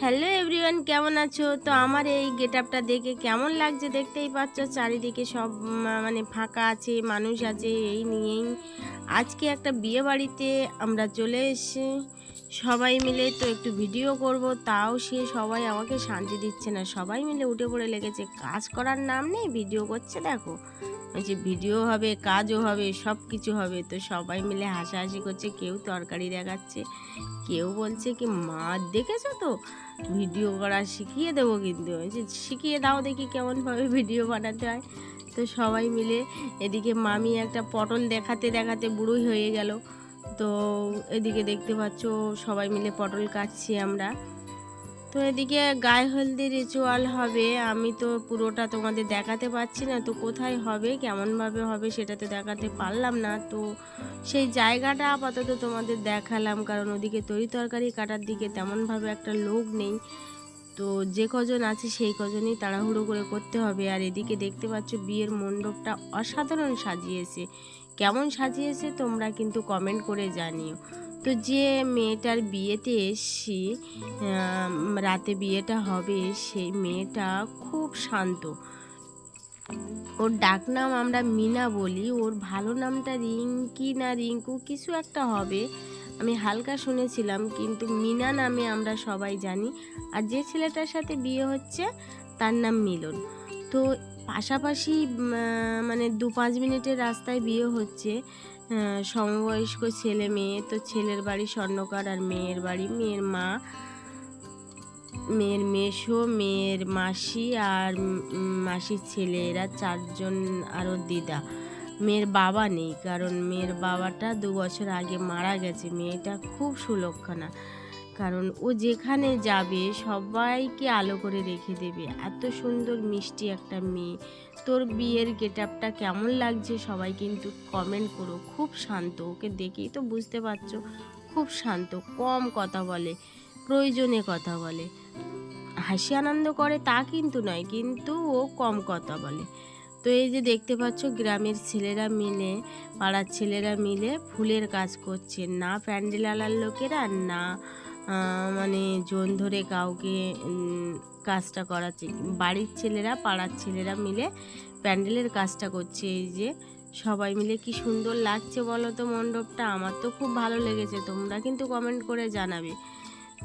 Hello everyone, কেমন আছো? তো আমার এই গেট আপটা দেখে কেমন লাগছে দেখতেই পাচ্ছ? চারিদিকে সব মানে ফাঁকা আছে, মানুষ আছে, এই নিয়েই। আজকে একটা বিয়ে বাড়িতে আমরা চলে এসেছি। সবাই মিলে তো একটু ভিডিও করব, তাও সে সবাই আমাকে শান্তি দিচ্ছে না। সবাই মিলে উঠে পড়ে লেগেছে। কাজ করার নাম নেই, ভিডিও করছে, দেখো। বলছে ভিডিও হবে, কাজও হবে সব কিছু হবে। তো সবাই মিলে হাসাহাসি করছে, কেউ তরকারি দেখাচ্ছে, কেউ বলছে কি মাছ দেখেছ তো? ভিডিও করা শিখিয়ে দেবো কিন্তু। বলছে শিখিয়ে দাও দেখি কেমনভাবে ভিডিও বানাতে হয়। তো সবাই মিলে এদিকে মামি একটা পটল দেখাতে দেখাতে বুড়োই হয়ে গেল। তো এদিকে দেখতে পাচ্ছ সবাই মিলে পটল কাটছি আমরা। তো এদিকে গায়ে হলদি রিচুয়াল হবে। আমি তো পুরোটা তোমাদের দেখাতে পারছি না, তো কোথায় হবে, কেমনভাবে হবে সেটা তো দেখাতে পারলাম না। তো সেই জায়গাটা আপাতত তোমাদের দেখালাম, কারণ ওদিকে তরি তরকারি কাটার দিকে তেমনভাবে একটা লোক নেই। তো যে কজন আছে সেই কজনই তাড়াহুড়ো করে করতে হবে। আর এদিকে দেখতে পাচ্ছ বিয়ের মণ্ডপটা অসাধারণ সাজিয়েছে। কেমন সাজিয়েছে তোমরা কিন্তু কমেন্ট করে জানিও। তো যে মেয়েটার বিয়েতে এসছি রাতে বিয়েটা হবে, সেই মেয়েটা খুব শান্ত। ওর ডাকনাম আমরা মিনা বলি, ওর ভালো নামটা রিঙ্কি না রিঙ্কু, কিছু একটা হবে। আমি হালকা শুনেছিলাম, কিন্তু মিনা নামে আমরা সবাই জানি। আর যে ছেলেটার সাথে বিয়ে হচ্ছে, তার নাম মিলন। তো পাশাপাশি মানে দু পাঁচ মিনিটের রাস্তায় বিয়ে হচ্ছে সমবয়স্ক ছেলে মেয়ে, তো ছেলের বাড়ি স্বর্ণকার আর মেয়ের বাড়ি। মেয়ের মা, মেয়ের মেশো মেয়ের মাসি আর মাসির ছেলে, এরা চারজন আরও দিদা। মেয়ের বাবা নেই, কারণ মেয়ের বাবাটা দু বছর আগে মারা গেছে, মেয়েটা খুব সুলক্ষণা। কারণ ও যেখানে যাবে সবাইকে আলো করে রেখে দেবে। এত সুন্দর মিষ্টি একটা মেয়ে। তোর বিয়ের গেট আপটা কেমন লাগছে সবাই কিন্তু কমেন্ট করো। খুব শান্ত। ওকে দেখেই তো বুঝতে পারছ। খুব শান্ত। কম কথা বলে। প্রয়োজনে কথা বলে। হাসি আনন্দ করে তা কিন্তু নয়, কিন্তু ও কম কথা বলে। তো এই যে দেখতে পাচ্ছ, গ্রামের ছেলেরা মিলে, পাড়ার ছেলেরা মিলে ফুলের কাজ করছে। না প্যান্ডেল আলার লোকেরা, না মানে জোন ধরে কাউকে কাজটা করাচ্ছে। বাড়ির ছেলেরা, পাড়ার ছেলেরা মিলে প্যান্ডেলের কাজটা করছে। এই যে সবাই মিলে কি সুন্দর লাগছে বলো তো মণ্ডপটা? আমার তো খুব ভালো লেগেছে। তোমরা কিন্তু কমেন্ট করে জানাবে।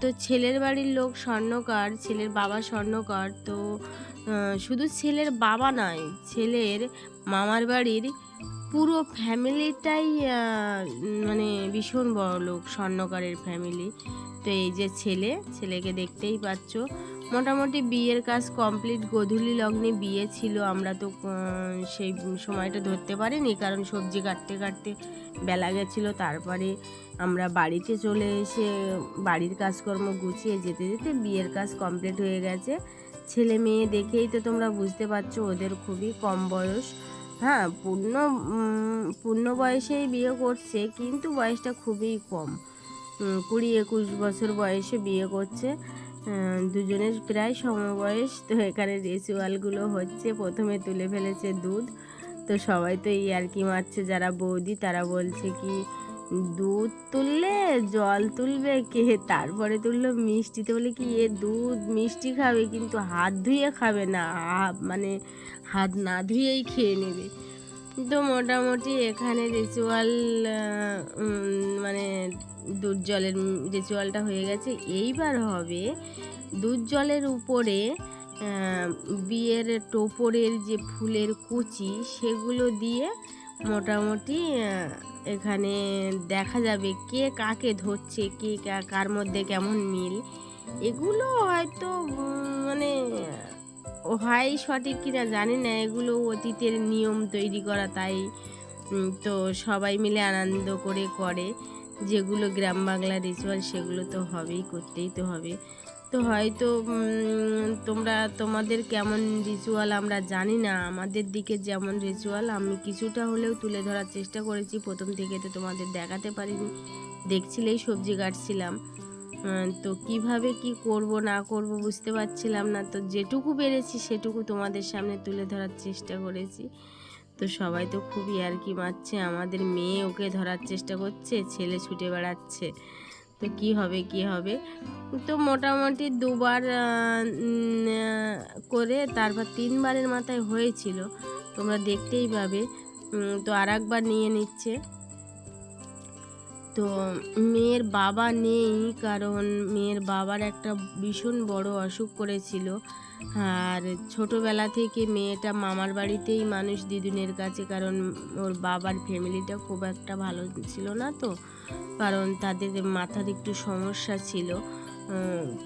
তো ছেলের বাড়ির লোক স্বর্ণকার, ছেলের বাবা স্বর্ণকার। তো শুধু ছেলের বাবা নয়, ছেলের মামার বাড়ির পুরো ফ্যামিলিটাই মানে ভীষণ বড় লোক, স্বর্ণকারের ফ্যামিলি। তো এই যে ছেলে, ছেলেকে দেখতেই পাচ্ছ। মোটামুটি বিয়ের কাজ কমপ্লিট, গধূলি লগ্নে বিয়ে ছিল, আমরা তো সেই সময়টা ধরতে পারিনি, কারণ সবজি কাটতে কাটতে বেলা গেছিল। তারপরে আমরা বাড়িতে চলে এসে বাড়ির কাজকর্ম গুছিয়ে যেতে যেতে বিয়ের কাজ কমপ্লিট হয়ে গেছে। ছেলে মেয়ে দেখেই তো তোমরা বুঝতে পারছ ওদের খুবই কম বয়স। হ্যাঁ পূর্ণ পূর্ণ বয়সেই বিয়ে করছে, কিন্তু বয়সটা খুবই কম। কুড়ি একুশ বছর বয়সে বিয়ে করছে। দুজনের প্রায় সমবয়স, তো এখানে রিচুয়ালগুলো হচ্ছে। প্রথমে তুলে ফেলেছে দুধ। তো সবাই তো এই আর কি মারছে, যারা বৌদি তারা বলছে কি দুধ তুললে জল তুলবে, কে তারপরে তুললো মিষ্টিতে বলে কি, এ দুধ মিষ্টি খাবে, কিন্তু হাত ধুয়ে খাবে না মানে হাত না ধুয়েই খেয়ে নেবে। তো মোটামুটি এখানে রিচুয়াল মানে দুধ জলের রিচুয়ালটা হয়ে গেছে। এইবার হবে দুধ জলের উপরে বিয়ের টোপরের যে ফুলের কুচি, সেগুলো দিয়ে মোটামুটি এখানে দেখা যাবে কে কাকে ধরছে, কে কার মধ্যে কেমন মিল। এগুলো হয়তো মানে হয় সঠিক কিনা জানি না। এগুলো অতীতের নিয়ম তৈরি করা তাই তো সবাই মিলে আনন্দ করে করে। যেগুলো গ্রাম বাংলা রিচুয়াল সেগুলো তো হবেই, করতেই তো হবে। তো হয়তো তোমরা, তোমাদের কেমন রিচুয়াল আমরা জানি না। আমাদের দিকে যেমন রিচুয়াল আমি কিছুটা হলেও তুলে ধরার চেষ্টা করেছি। প্রথম থেকে তো তোমাদের দেখাতে পারিনি। দেখছিলেই সবজি কাটছিলাম। তো কীভাবে কি করব, না করব বুঝতে পারছিলাম না। তো যেটুকু পেরেছি সেটুকু তোমাদের সামনে তুলে ধরার চেষ্টা করেছি। তো সবাই তো খুবই আর কি মারছে। আমাদের মেয়ে ওকে ধরার চেষ্টা করছে, ছেলে ছুটে বেড়াচ্ছে। তো কি হবে কি হবে? তো মোটামুটি দুবার করে তারপর তিনবারের মাথায় হয়েছিল। তোমরা দেখতেই পাবে। তো আর একবার নিয়ে নিচ্ছে। তো মেয়ের বাবা নেই, কারণ মেয়ের বাবার একটা ভীষণ বড় অসুখ করেছিল। আর ছোটোবেলা থেকে মেয়েটা মামার বাড়িতেই মানুষ দিদুনের কাছে, কারণ ওর বাবার ফ্যামিলিটা খুব একটা ভালো ছিল না তো। কারণ তাদের মাথার একটু সমস্যা ছিল।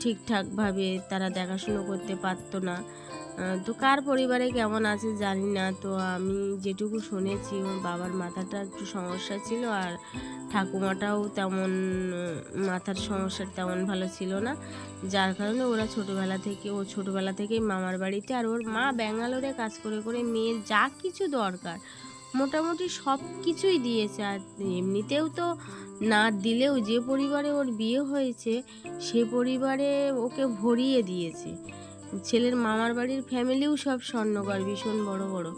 ঠিকঠাকভাবে তারা দেখাশুনো করতে পারতো না। তো কার পরিবারে কেমন আছে জানি না। তো আমি যেটুকু শুনেছি, ওর বাবার মাথাটা একটু সমস্যা ছিল আর ঠাকুমাটাও তেমন মাথার সমস্যা তেমন ভালো ছিল না। যার কারণে ওরা ছোটোবেলা থেকে, ও ছোটোবেলা থেকেই মামার বাড়িতে আর ওর মা ব্যাঙ্গালোরে কাজ করে করে মেয়ের যা কিছু দরকার, মোটামুটি সব কিছুই দিয়েছে। আর এমনিতেও তো না দিলেও যে পরিবারে ওর বিয়ে হয়েছে, সে পরিবারে ওকে ভরিয়ে দিয়েছে। ছেলের মামার বাড়ির ফ্যামিলিও সব স্বর্ণকার ভীষণ বড় বড়।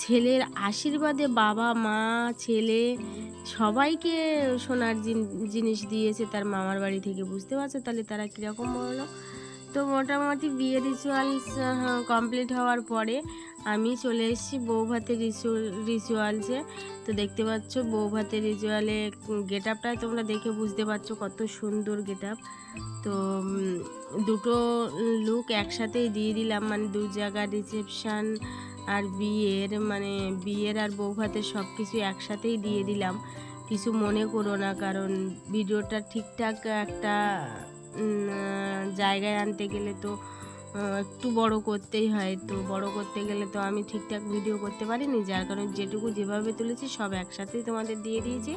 ছেলের আশীর্বাদে বাবা, মা, ছেলে সবাইকে সোনার জিনিস দিয়েছে তার মামার বাড়ি থেকে। বুঝতে পারছ তাহলে তারা কীরকম বলল তো মোটামুটি বিয়ে রিচুয়ালস কমপ্লিট হওয়ার পরে আমি চলে এসেছি বৌভাতের রিচুয়ালসে। তো দেখতে পাচ্ছ বৌভাতের রিচুয়ালে গেট আপটায় তোমরা দেখে বুঝতে পারছ কত সুন্দর গেট আপ তো দুটো লুক একসাথেই দিয়ে দিলাম মানে দু জায়গার রিসেপশান আর বিয়ের মানে বিয়ের আর বউ ভাতের সব কিছু একসাথেই দিয়ে দিলাম। কিছু মনে করো না, কারণ ভিডিওটা ঠিকঠাক একটা জায়গায় আনতে গেলে তো একটু বড় করতেই হয়। তো বড় করতে গেলে তো আমি ঠিকঠাক ভিডিও করতে পারিনি। যার কারণে যেটুকু যেভাবে তুলেছি সব একসাথেই তোমাদের দিয়ে দিয়েছি।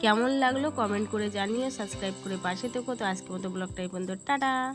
কেমন লাগল কমেন্ট করে জানিয়ে সাবস্ক্রাইব করে পাশে থেকো। তো আজকে মতো ব্লগটাই পর্যন্ত। টাটা!